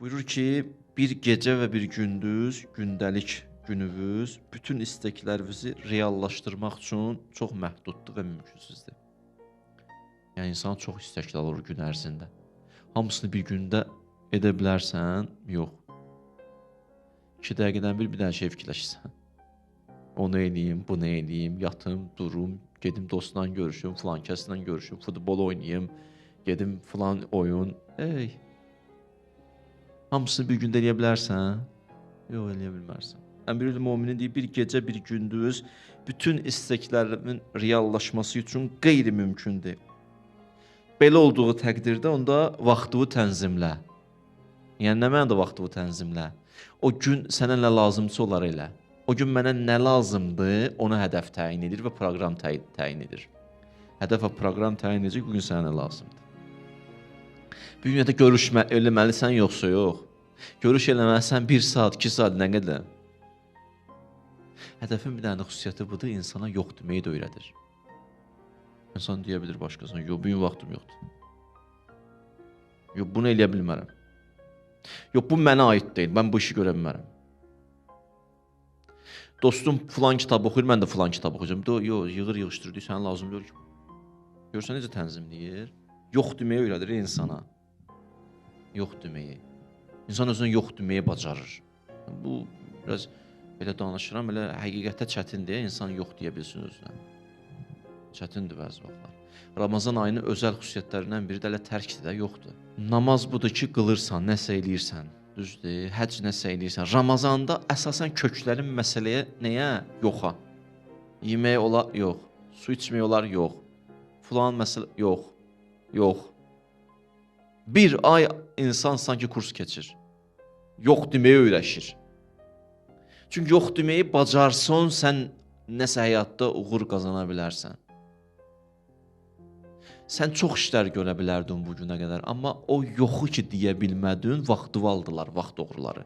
Buyurur ki, bir gecə və bir gündüz, gündəlik gününüz bütün istəklərinizi reallaşdırmaq üçün çox məhduddur və mümkünsüzdür. Yəni insan çox istəkli olur gün ərzində. Hamısını bir gündə edə bilərsən? Yox. 2 dəqiqədən bir bir dənə şey fikirləşirsən. Onu eləyim, bunu eləyim, yatım, durum, gedim dostla görüşüm, filan kəslə görüşüm, futbol oynayım, gedim filan oyun. Ey. Hamısını bir gündə eləyə bilərsən? Yox, eləyə bilmərsən. Əmrül Möminin deyir, bir gecə, bir gündüz bütün istəklərimin reallaşması üçün qeyri-mümkündür. Belə olduğu təqdirdə onda vaxtını tənzimlə. Yəni nə mənada vaxtını tənzimlə? O gün sənə nə lazımsa onları elə. O gün mənə nə lazımdır, ona hədəf təyin edir və proqram təyin edir. Hədəf və proqram təyin edəcək bu gün sənə nə lazımdır. Bu gün də görüşmə eləməlisən yoxsa yox? Görüş eləməlisən 1 saat, 2 saat nə qədər? Hədəfin bir dənə xüsusiyyəti budur, insana yox deməyi də öyrədir. İnsan deyə bilər başqasına, "Yox, bu gün vaxtım yoxdur." Yox, bunu eləyə bilmərəm. Yox, bu mənə aid deyil. Mən bu işi görə bilmərəm. Dostum filan kitab oxuyur, mən də filan kitab oxuyacağam. Do, yox, yığır, yığışdırır, sənə lazım deyil ki. Görsən necə tənzimləyir? Yox deməyi öyrədir insana. Yox deməyi. İnsan özünə yox deməyi bacarır. Bu biraz belə danışıram, elə həqiqətdə çətindir, insan yox deyə bilsin özünə. Çətindir bəzi vaxtlar. Ramazan ayının özəl xüsusiyyətlərindən biri də elə tərkdir də, yoxdur. Namaz budur ki, qılırsan, nəsə eləyirsən. Düzdür? Həcc nəsə eləyirsən. Ramazanda əsasən köklərin məsələyə nəyə? Yoxa. Yemək olar, yox. Su içmək olar, yox. Filan məsələ yox. Yox. Bir ay insan sanki kurs keçir. Yox deməyi öyrəşir. Çünki yox deməyi bacarsan, sən nəsə həyatda uğur qazana bilərsən. Sən çox işlər görə bilərdin bu günə qədər, amma o yoxu ki deyə bilmədin, vaxtı aldılar, vaxt oğruları.